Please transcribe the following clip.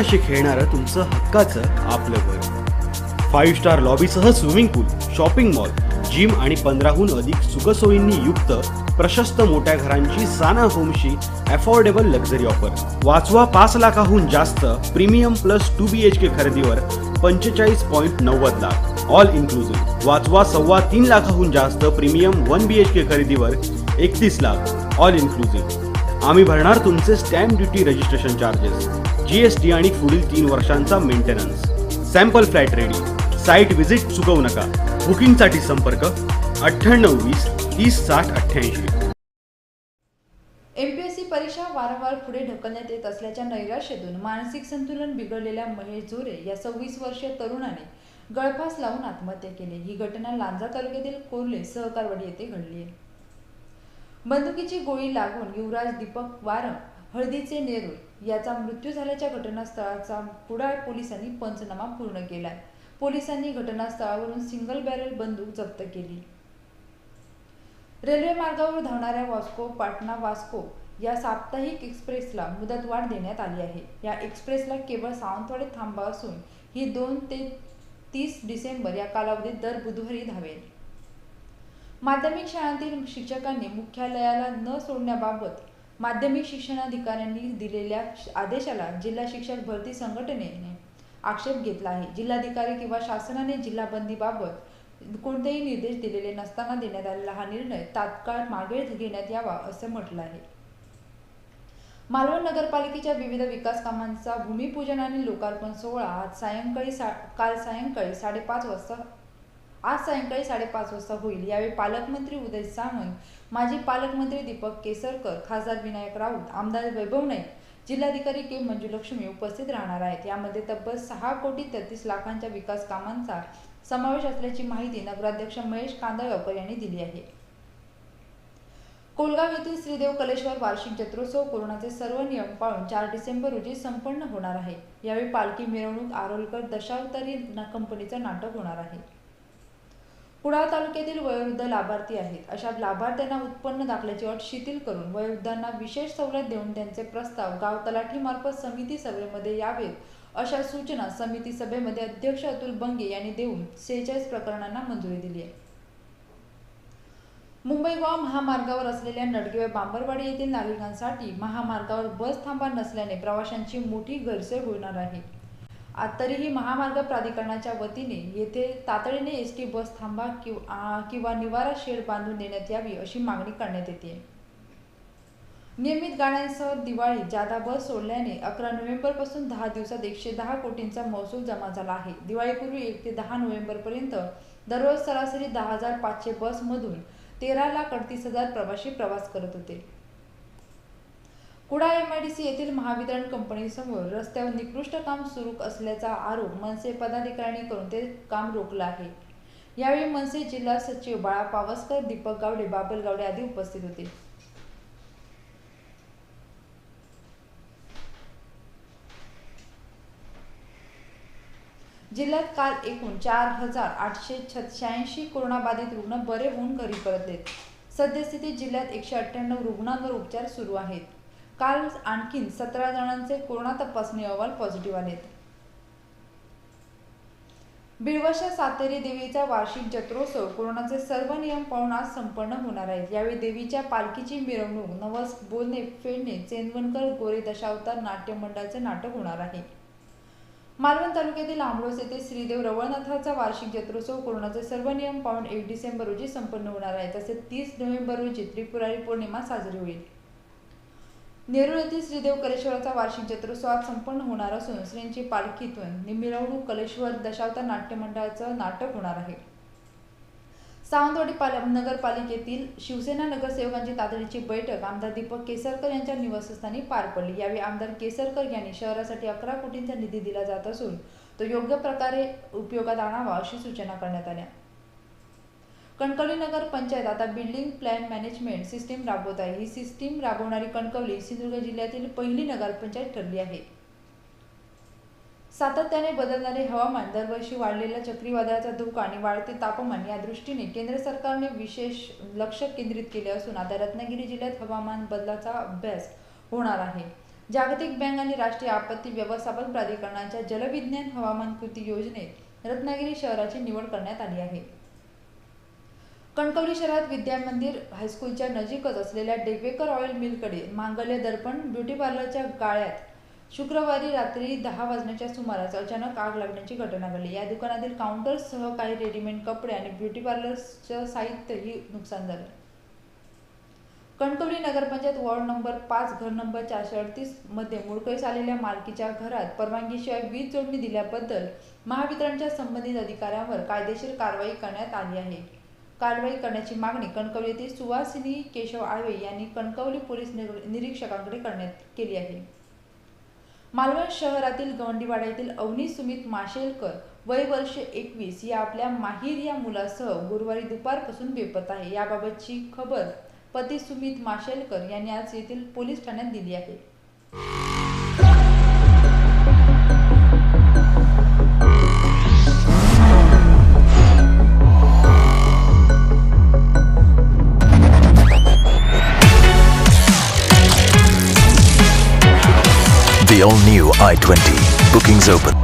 अशी खेळणारं तुमचं हक्काचं? आपलं घर five star लॉबीसह swimming pool shopping mall gym आणि पंधराहून अधिक सुखसोयींनी युक्त प्रशस्त मोठ्या घरांची साना होमशी अफोर्डेबल लक्झरी ऑफर वाचवा पाच लाखाहून जास्त premium plus two B H K खरेदीवर पंचेचाळीस पॉईंट नव्वद लाख. ऑल इन्क्लुझिव्ह वाचवा सव्वा तीन लाखाहून जास्त premium one B H K खरेदीवर एकतीस लाख. ऑल इन्क्लुझिव्ह आम्ही भरणार तुमचे stamp duty registration charges GST आणि पुढील तीन वर्षांचा maintenance sample flat ready site visit चुकवू नका. बुकिंगसाठी संपर्क अठ्ठ्याण्णव वीस तीस साठ अठ्ठ्याऐंशी. एमपीएससी परीक्षा वारंवार पुढे ढकलण्यात येत असल्याच्या नैराश्येतून मानसिक संतुलन बिघडलेल्या महेश झोरे या सव्वीस वर्षीय तरुणाने गळफास लावून आत्महत्या केली. ही घटना लांजा तालुक्यातील कोर्ले सहकारवाडी येथे घडली आहे. बंदुकीची गोळी लागून युवराज दीपक वारंग हळदीचे नेरूळ याचा मृत्यू झाल्याच्या घटनास्थळाचा कुडाळ पोलिसांनी पंचनामा पूर्ण केलाय पोलिसांनी घटनास्थळावरून सिंगल बॅरल बंदूक जप्त केली. रेल्वे मार्गावर धावणाऱ्या वास्को पाटणा वास्को या साप्ताहिक एक्सप्रेसला मुदतवाढ देण्यात आली आहे. या एक्सप्रेसला केवळ सावंतवाडीत थांबा असून ही दोन ते तीस डिसेंबर या कालावधीत दर बुधवारी धावेल. माध्यमिक शाळांतील शिक्षकांनी मुख्यालयाला न सोडण्याबाबत माध्यमिक शिक्षणाधिकाऱ्यांनी दिलेल्या आदेशाला जिल्हा शिक्षक भरती संघटनेने आक्षेप घेतला आहे. जिल्हाधिकारी किंवा शासनाने जिल्हा बंदीबाबत कोणतेही निर्देश दिलेले नसताना देण्यात आलेला हा निर्णय तात्काळ मागे घेण्यात यावा असं म्हटलं आहे. मालवण नगरपालिकेच्या विविध विकास कामांचा भूमिपूजन आणि लोकार्पण सोहळा आज सायंकाळी सा काल सायंकाळी साडेपाच वाजता आज सायंकाळी साडेपाच वाजता होईल. यावेळी पालकमंत्री उदय सामंत माजी पालकमंत्री दीपक केसरकर खासदार विनायक राऊत आमदार वैभव नाईक जिल्हाधिकारी के मंजुलक्ष्मी उपस्थित राहणार आहेत. यामध्ये तब्बल सहा कोटी तेहतीस लाखांच्या विकास कामांचा समावेश असल्याची माहिती नगराध्यक्ष महेश कांदळगावकर यांनी दिली आहे. कोलगाव येथील श्रीदेव कलेश्वर वार्षिक जत्रोत्सव कोरोनाचे सर्व नियम पाळून चार डिसेंबर रोजी संपन्न होणार आहे. यावेळी पालखी मिरवणूक आरोलकर दशावतारी कंपनीचं नाटक होणार आहे. कुडाळ तालुक्यातील वयोवृद्ध लाभार्थी आहेत. अशा लाभार्थ्यांना उत्पन्न दाखल्याची अट शिथिल करून वयोवृद्धांना विशेष सवलत देऊन त्यांचे प्रस्ताव गाव तलाठीमार्फत समिती सभेमध्ये यावेत अशा सूचना समिती सभेमध्ये अध्यक्ष अतुल बंगे यांनी देऊन सेहेचाळीस प्रकरणांना मंजुरी दिली आहे. मुंबई गोवा महामार्गावर असलेल्या नडगेवे बांबरवाडी येथील नागरिकांसाठी महामार्गावर बस थांबा नसल्याने प्रवाशांची मोठी गैरसोय होणार आहे. तरीही महामार्ग प्राधिकरणाच्या वतीने येथे तातडीने एस टी बस थांबा किंवा किंवा निवारा शेड बांधून देण्यात यावी अशी मागणी करण्यात येते. नियमित गाड्यांसह दिवाळी जादा बस सोडल्याने अकरा नोव्हेंबरपासून दहा दिवसात एकशे दहा कोटींचा महसूल जमा झाला आहे. दिवाळीपूर्वी एक ते दहा नोव्हेंबरपर्यंत दररोज सरासरी दहा हजार पाचशे बसमधून तेरा लाख अडतीस हजार प्रवासी प्रवास करत होते. Kuda M I D C येथील महावितरण कंपनीसमोर रस्त्यावर निकृष्ट काम सुरू असल्याचा आरोप मनसे पदाधिकाऱ्यांनी करून ते काम रोखलं आहे. यावेळी मनसे जिल्हा सचिव बाळा पावसकर दीपक गावडे बाबल गावडे आदी उपस्थित होते. जिल्ह्यात काल एकूण चार हजार आठशे शहाऐंशी कोरोनाबाधित रुग्ण बरे होऊन घरी परतलेत सद्यस्थितीत जिल्ह्यात एकशे अठ्ठ्याण्णव रुग्णांवर उपचार सुरू आहेत. काल आणखीन सतरा जणांचे कोरोना तपासणी अहवाल पॉझिटिव्ह आलेत. बिळवशा सातेरी देवीचा वार्षिक जत्रोत्सव कोरोनाचे सर्व नियम पाळून आज संपन्न होणार आहेत. यावेळी देवीच्या पालखीची मिरवणूक नवस बोलणे फेडणे चेंदवणकर गोरे दशावतार नाट्य मंडळाचे नाटक होणार आहे. मालवण तालुक्यातील आंबळोस येथे श्रीदेव रवळनाथाचा वार्षिक जत्रोत्सव कोरोनाचे सर्व नियम पाळून एक डिसेंबर रोजी संपन्न होणार आहे. तसेच तीस नोव्हेंबर रोजी त्रिपुरारी पौर्णिमा साजरी होईल. नेरूळ येथील श्रीदेव कलेश्वराचा वार्षिक जत्रोत्सव आज संपन्न होणार असून श्रींची पालखीतून निमिरवणूक कलेश्वर दशावतार नाट्य मंडळाचं नाटक होणार आहे. सावंतवाडी पाल नगरपालिकेतील शिवसेना नगरसेवकांची तातडीची बैठक आमदार दीपक केसरकर यांच्या निवासस्थानी पार पडली. यावेळी आमदार केसरकर यांनी शहरासाठी अकरा कोटींचा निधी दिला जात असून तो योग्य प्रकारे उपयोगात आणावा अशी सूचना करण्यात आल्या. कणकवली नगर पंचायत आता बिल्डिंग प्लॅन मॅनेजमेंट सिस्टीम राबवत आहे. ही सिस्टीम राबवणारी कणकवली सिंधुदुर्ग जिल्ह्यातील पहिली नगरपंचायत ठरली आहे. सातत्याने बदलणारे हवामान दरवर्षी वाढलेल्या चक्रीवादळाचा धोका आणि वाढते तापमान या दृष्टीने केंद्र सरकारने विशेष लक्ष केंद्रित केले असून आता रत्नागिरी जिल्ह्यात हवामान बदलाचा अभ्यास होणार आहे. जागतिक बँक आणि राष्ट्रीय आपत्ती व्यवस्थापन प्राधिकरणाच्या जलविज्ञान हवामान कृती योजनेत रत्नागिरी शहराची निवड करण्यात आली आहे. कणकवली शहरात विद्या मंदिर हायस्कूलच्या नजीकच असलेल्या डेगवेकर ऑइल मिलकडे मांगल्य दर्पण ब्युटी पार्लरच्या गाळ्यात. शुक्रवारी रात्री दहा वाजण्याच्या सुमारास अचानक आग लागण्याची घटना घडली. या दुकानातील काउंटर्ससह काही रेडीमेड कपडे आणि ब्युटी पार्लरचं साहित्यही नुकसान झालं. कणकवली नगरपंचायत वॉर्ड नंबर पाच घर नंबर चारशे अडतीसमध्ये आलेल्या मालकीच्या घरात परवानगीशिवाय वीज जोडणी दिल्याबद्दल महावितरणच्या संबंधित अधिकाऱ्यांवर कायदेशीर कारवाई करण्यात आली आहे. कारवाई करण्याची मागणी कणकवली येथील सुवासिनी केशव आळवे यांनी कणकवली पोलीस निर- निरीक्षकांकडे करण्यात केली आहे. मालवण शहरातील गवंडीवाडा येथील अवनी सुमित माशेलकर वय वर्ष एकवीस या आपल्या माहीर या मुलासह गुरुवारी दुपारपासून बेपत आहे. याबाबतची खबर पती सुमित माशेलकर यांनी आज येथील पोलीस ठाण्यात दिली आहे. The all new i20. Bookings open.